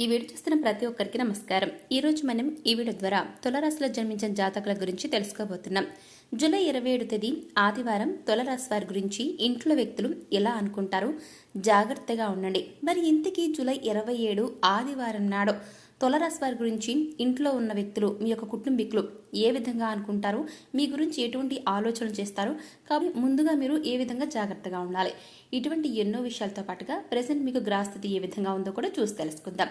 ఈ వీడియో చూస్తున్న ప్రతి ఒక్కరికి నమస్కారం. ఈ రోజు మనం ఈ వీడియో ద్వారా తులరాశిలో జన్మించిన జాతకుల గురించి తెలుసుకోబోతున్నాం. జూలై ఇరవై ఏడు తేదీ ఆదివారం తులరాశి వారి గురించి ఇంట్లో వ్యక్తులు ఎలా అనుకుంటారు? జాగ్రత్తగా ఉండండి. మరి ఇంతకీ జూలై ఇరవై ఏడు ఆదివారం నాడు తులరాశి వారి గురించి ఇంట్లో ఉన్న వ్యక్తులు మీ యొక్క కుటుంబీకులు ఏ విధంగా అనుకుంటారు? మీ గురించి ఎటువంటి ఆలోచనలు చేస్తారు? కాబట్టి ముందుగా మీరు ఏ విధంగా జాగ్రత్తగా ఉండాలి? ఇటువంటి ఎన్నో విషయాలతో పాటుగా ప్రజెంట్ మీకు గ్రాస్థితి ఏ విధంగా ఉందో కూడా చూసి తెలుసుకుందాం.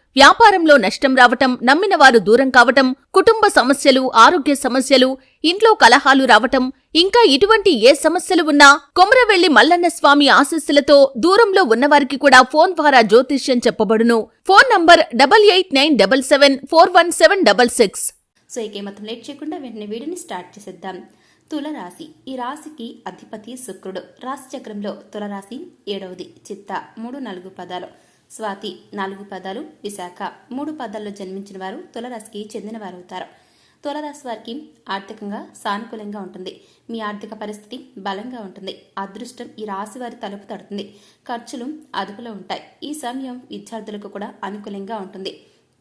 వ్యాపారంలో నష్టం రావటం నమ్మిన వారు దూరం కావటం కుటుంబ సమస్యలు ఆరోగ్య సమస్యలు ఇంట్లో కలహాలు రావటం ఇంకా ఇటువంటి ఏ సమస్యలు ఉన్నా కొమరవెల్లి మల్లన్న స్వామి ఆశస్సులతో దూరంలో ఉన్నవారికి కూడా ఫోన్ ద్వారా జ్యోతిష్యం చెప్పబడును. Phone number double eight nine double seven four one seven double six. So ఇక లేట్ చేయకుండా వెంటనే వీడియోని స్టార్ట్ చేసేద్దాం. తులరాశి. ఈ రాశికి అధిపతి శుక్రుడు. రాశి చక్రంలో తులరాశి ఏడవది. చిత్త మూడు నాలుగు పదాలు. స్వాతి నాలుగు పదాలు విశాఖ మూడు పదాల్లో జన్మించిన వారు తులరాశికి చెందినవారు అవుతారు తులరాశి వారికి ఆర్థికంగా సానుకూలంగా ఉంటుంది. మీ ఆర్థిక పరిస్థితి బలంగా ఉంటుంది. అదృష్టం ఈ రాశి వారి తలుపు తడుతుంది. ఖర్చులు అదుపులో ఉంటాయి. ఈ సమయం విద్యార్థులకు కూడా అనుకూలంగా ఉంటుంది.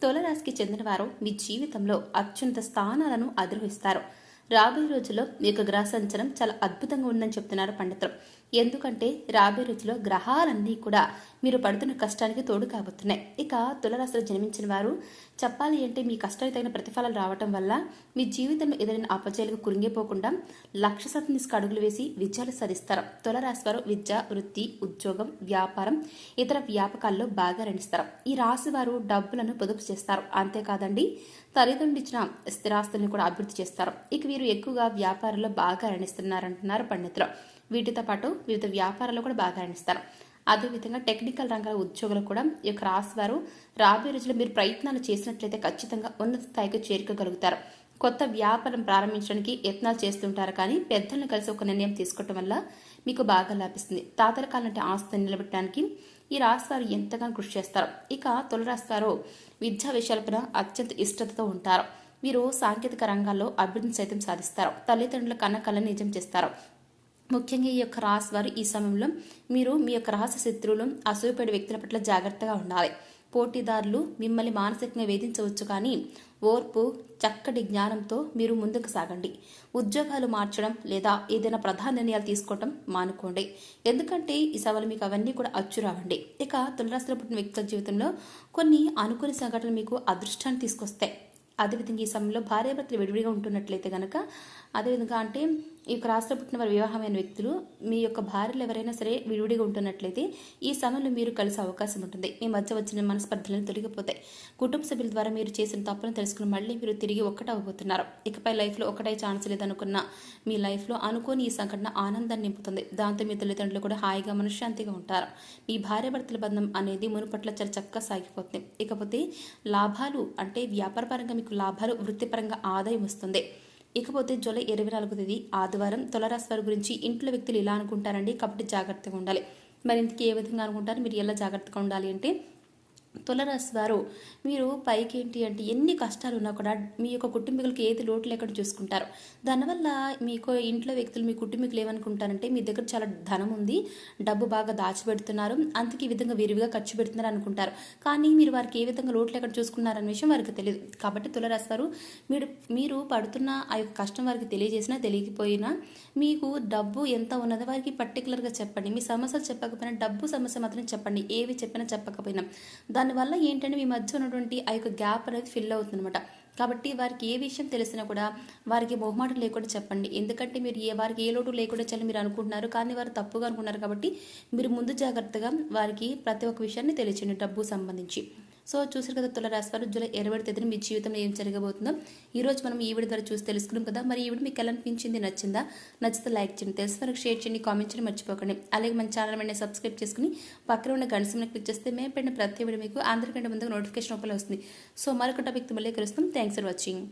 తులరాశికి చెందిన వారు మీ జీవితంలో అత్యున్నత స్థానాలను అధిరోహిస్తారు. రాబోయే రోజుల్లో మీ యొక్క గ్రహ సంచలనం చాలా అద్భుతంగా ఉందని చెప్తున్నారు పండితులు. ఎందుకంటే రాబోయే రోజుల్లో గ్రహాలన్నీ కూడా మీరు పడుతున్న కష్టానికి తోడు కాబోతున్నాయి. ఇక తులరాశిలో జన్మించిన వారు చెప్పాలి అంటే మీ కష్టానికి తగిన ప్రతిఫలాలు రావటం వల్ల మీ జీవితంలో ఎదురైన అపజయాలకు కురింగిపోకుండా లక్ష శాతం తీసుకు అడుగులు వేసి విజయాలు సాధిస్తారు. తులరాశి వారు విద్య వృత్తి ఉద్యోగం వ్యాపారం ఇతర వ్యాపకాల్లో బాగా రణిస్తారు ఈ రాశి వారు డబ్బులను పొదుపు చేస్తారు. అంతేకాదండి తల్లిదండ్రులు ఇచ్చిన స్థిరాస్తులను కూడా అభివృద్ధి చేస్తారు. ఇక వీరు ఎక్కువగా వ్యాపారంలో బాగా రణిస్తున్నారంటున్నారు పండితులు. వీటితో పాటు వివిధ వ్యాపారాలు కూడా బాగా రాణిస్తారు అదేవిధంగా టెక్నికల్ రంగాల ఉద్యోగులు కూడా ఈ యొక్క రాశి వారు రాబోయే రోజుల్లో మీరు ప్రయత్నాలు చేసినట్లయితే ఖచ్చితంగా ఉన్నత స్థాయికి చేరుకోగలుగుతారు. కొత్త వ్యాపారం ప్రారంభించడానికి యత్నాలు చేస్తుంటారు కానీ పెద్దలను కలిసి ఒక నిర్ణయం తీసుకోవటం వల్ల మీకు బాగా లభిస్తుంది. తాతల కాలం ఆస్తిని నిలబెట్టడానికి ఈ రాశి వారు ఎంతగానో కృషి చేస్తారు? ఇక తొలి రాశి వారు విద్యా విషయాలపైన అత్యంత ఇష్టతతో ఉంటారు. వీరు సాంకేతిక రంగాల్లో అభివృద్ధి సైతం సాధిస్తారు. తల్లిదండ్రుల కన్న కళ నిజం చేస్తారు. ముఖ్యంగా ఈ యొక్క రాశి వారు ఈ సమయంలో మీరు మీ యొక్క రహస్య శత్రువులు అసూయపడే వ్యక్తుల పట్ల జాగ్రత్తగా ఉండాలి. పోటీదారులు మిమ్మల్ని మానసికంగా వేధించవచ్చు కానీ ఓర్పు చక్కటి జ్ఞానంతో మీరు ముందుకు సాగండి. ఉద్యోగాలు మార్చడం లేదా ఏదైనా ప్రధాన నిర్ణయాలు తీసుకోవటం మానుకోండి. ఎందుకంటే ఈ సవాలు మీకు అవన్నీ కూడా అచ్చు రావండి. ఇక తులరాశిలో పుట్టిన వ్యక్తుల జీవితంలో కొన్ని అనుకూల సంఘటనలు మీకు అదృష్టాన్ని తీసుకొస్తాయి. అదేవిధంగా ఈ సమయంలో భార్యాభర్తలు విడివిడిగా ఉంటున్నట్లయితే కనుక అదేవిధంగా అంటే ఈ యొక్క రాష్ట్ర పుట్టిన వారు వివాహమైన వ్యక్తులు మీ యొక్క భార్యలు ఎవరైనా సరే విడివిడిగా ఉంటున్నట్లయితే ఈ సమయంలో మీరు కలిసే అవకాశం ఉంటుంది. మీ మధ్య వచ్చిన మనస్పర్ధలను తొలగిపోతాయి. కుటుంబ సభ్యుల ద్వారా మీరు చేసిన తప్పులను తెలుసుకుని మళ్ళీ మీరు తిరిగి ఒక్కటవబోతున్నారు ఇకపై లైఫ్లో ఒకటే ఛాన్స్ లేదనుకున్న మీ లైఫ్లో అనుకోని ఈ సంఘటన ఆనందాన్ని నింపుతుంది. దాంతో మీ తల్లిదండ్రులు కూడా హాయిగా మనశ్శాంతిగా ఉంటారు. మీ భార్యాభర్తల బంధం అనేది మునుపట్ల చాలా చక్కగా సాగిపోతుంది. ఇకపోతే లాభాలు అంటే వ్యాపారపరంగా మీకు లాభాలు వృత్తిపరంగా ఆదాయం వస్తుంది. ఇకపోతే జూలై ఇరవై నాలుగు తేదీ ఆదివారం తులరాశి వారి గురించి ఇంట్లో వ్యక్తులు ఇలా అనుకుంటారండి కాబట్టి జాగ్రత్తగా ఉండాలి. మరి ఇంతకీ ఏ విధంగా అనుకుంటారు? మీరు ఎలా జాగ్రత్తగా ఉండాలి అంటే తులరాశి వారు మీరు పైకి ఏంటి అంటే ఎన్ని కష్టాలు ఉన్నా కూడా మీ యొక్క కుటుంబీకులకి ఏది లోటు లేకుండా చూసుకుంటారు. దానివల్ల మీకు ఇంట్లో వ్యక్తులు మీ కుటుంబీకులు ఏమనుకుంటారంటే మీ దగ్గర చాలా ధనం ఉంది డబ్బు బాగా దాచిపెడుతున్నారు అందుకే ఈ విధంగా విరివిగా ఖర్చు పెడుతున్నారు అనుకుంటారు. కానీ మీరు వారికి ఏ విధంగా లోటు లేకుండా చూసుకున్నారనే విషయం వారికి తెలియదు. కాబట్టి తులరాశి వారు మీరు మీరు పడుతున్న ఆ యొక్క కష్టం వారికి తెలియజేసినా తెలియకపోయినా మీకు డబ్బు ఎంత ఉన్నదో వారికి పర్టికులర్గా చెప్పండి. మీ సమస్యలు చెప్పకపోయినా డబ్బు సమస్య మాత్రం చెప్పండి. ఏవి చెప్పినా చెప్పకపోయినా. దానివల్ల ఏంటంటే మీ మధ్య ఉన్నటువంటి ఆ యొక్క గ్యాప్ అనేది ఫిల్ అవుతుందన్నమాట. కాబట్టి వారికి ఏ విషయం తెలిసినా కూడా వారికి బహుమాటం లేకుండా చెప్పండి. ఎందుకంటే మీరు ఏ వారికి ఏ లోటు లేకుండా చాలా మీరు అనుకుంటున్నారు. కానీ వారు తప్పుగా అనుకున్నారు కాబట్టి మీరు ముందు జాగ్రత్తగా వారికి ప్రతి ఒక్క విషయాన్ని తెలియచండి డబ్బు సంబంధించి. సో చూసారు కదా తుల వారు జూలై ఇరవై తేదీన మీ జీవితంలో ఏం జరగబోతుందో. ఈ రోజు మనం ఈ వీడియో ద్వారా చూసి తెలుసుకున్నాం కదా. మరి ఈ వీడియో మీకు ఎలా అనిపించింది నచ్చిందా? నచ్చితే లైక్ చేయండి తెలిసి వరకు షేర్ చేయండి కామెంట్ చేయండి మర్చిపోకండి. అలాగే మన ఛానల్ మీద సబ్స్క్రైబ్ చేసుకుని పక్కన ఉన్న గంట క్లిక్ చేస్తే మేము పెట్టిన ప్రతి వీడియో మీకు అందరికంటే ముందుగా నోటిఫికేషన్ ఓపెన్ వస్తుంది. సో మరొక టాపిక్ మళ్ళీ కలుస్తాం. Thanks for watching.